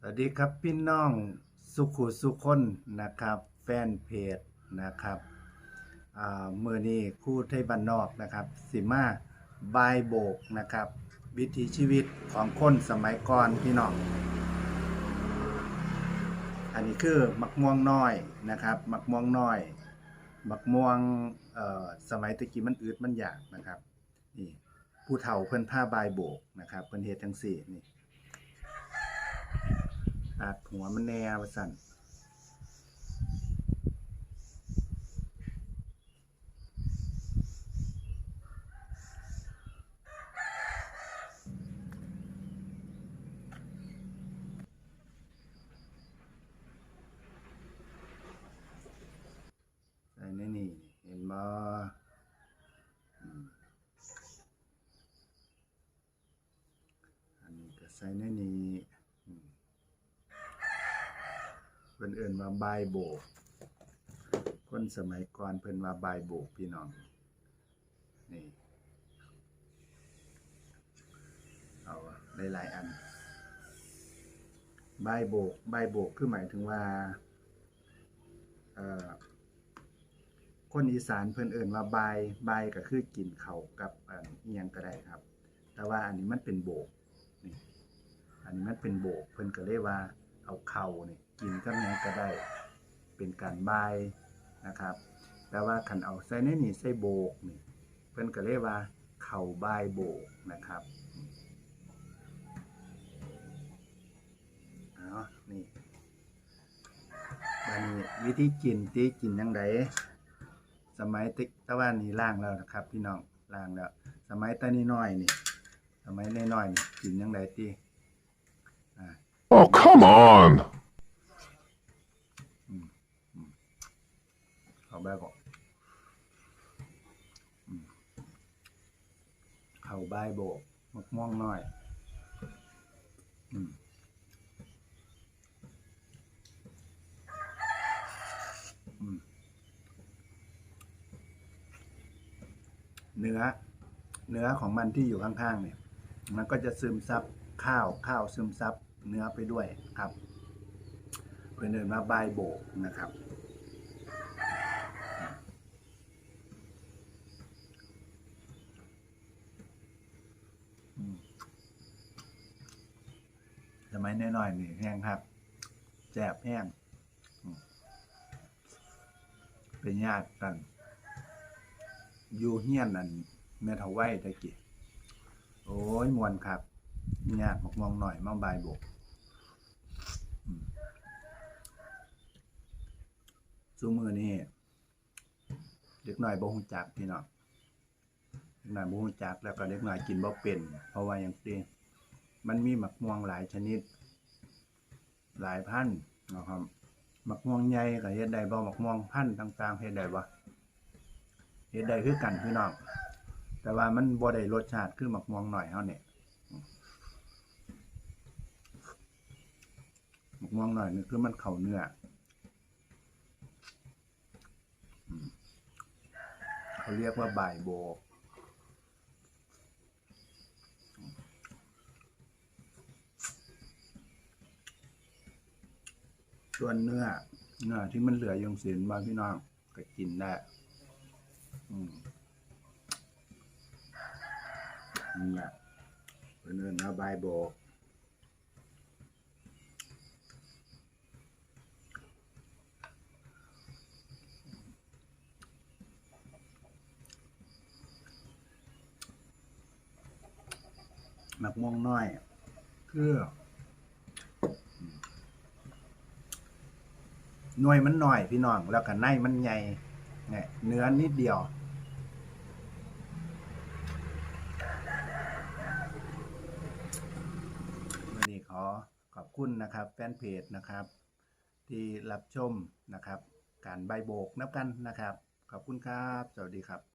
สวัสดีครับพี่น้องสุขุสุคนนะครับ แฟนเพจนะครับอ่ามือนี้คู่ไทยบ้านนอกนะครับสิมาบายโบกนะครับ วิถีชีวิตของคนสมัยก่อนพี่น้อง อันนี้คือมักม่วงน้อยนะครับมักม่วงน้อยมักม่วงสมัยตะกี้มันอืดมันอยากนะครับนี่ผู้เฒ่าเพิ่นผ้าบายโบกนะครับเพิ่นเฮ็ดจังซี่นี่ ตัดหัวมันแนวสั่นใส่ในนี่เห็นบ่อืมอันนี้ก็ใส่ในนี้อืม เพิ่นเอิ้นว่าบายโบกคนสมัยก่อนเพิ่นว่าบายโบกพี่น้องนี่เอาหลายๆอันบายโบกบายโบกคือหมายถึงว่าคนอีสานเพิ่นเอิ้นว่าบายบายก็คือกินเขากับเอียงก็ได้ครับ แต่ว่าอันนี้มันเป็นโบกนี่อันนี้มันเป็นโบกเพิ่นก็เลยว่า เอาเข่าเนี่ยกินกับยังก็ได้ เป็นการบายนะครับ แต่ว่าคันเอาใส่ในนี่ใส่โบกนี่เพิ่นก็เลยกว่าเข่าบายโบกนะครับเอานี่บัดนี้วิธีกินตีกินจังไดสมัยติตะวันนี่ล่างแล้วนะครับ พี่น้องล่างแล้ว สมัยตะนี้น้อยนี่ สมัยน้อยๆนี่กินจังไดติ Oh, come on! เอาแบบบอกเข่าบโบกมกม่วงน้อยเนื้อ เนื้อของมันที่อยู่ข้างๆเนี่ย มันก็จะซึมซับข้าวข้าวซึมซับ เนื้อไปด้วยครับเป็นเดินมาบายโบกนะครับอืมสมัยน้อยๆนี่แห้งครับแจบแห้งเป็นญาติกัน อยู่เฮียนนั่นแม่เทาไว้ตะกี้โอ้ยมวนครับ ญาติบอกมองหน่อยมาบายบกซูมือนี่เด็กหน่อยบ่งจักพี่น้องเด็กหน้อยบ่งจักแล้วก็เด็กหน้อยกินบ่เป็น เพราะว่าอย่างที่มันมีหมักม่วงหลายชนิด หลายพันธุ์นะครับหมักม่วงใหญ่ก็เฮ็ดได้บ่หมักม่วงพันธุ์ต่าง ๆเฮ็ดได้บ่เฮ็ดได้คือกันพี่น้องแต่ว่ามันบ่ได้รสชาติคือหมักม่วงหน่อยเฮานี่ หมกม่วงหน่อยนี่คือมันเข้าเนื้อเขาเรียกว่าบ่ายโบกส่วนเนื้อเนื้อที่มันเหลืออยงสินมาพี่น้องก็กินได้อืมนี่แหละเนเนื้อนาบายโบก หมักม่วงน้อย คือหน่วยมันหน่อยพี่น้อง แล้วก็ในมันใหญ่เนี่ยเนื้อนิดเดียววันนี้ขอขอบคุณนะครับ แฟนเพจนะครับ ที่รับชมนะครับ การใบโบกนับกันนะครับ ขอบคุณครับ สวัสดีครับ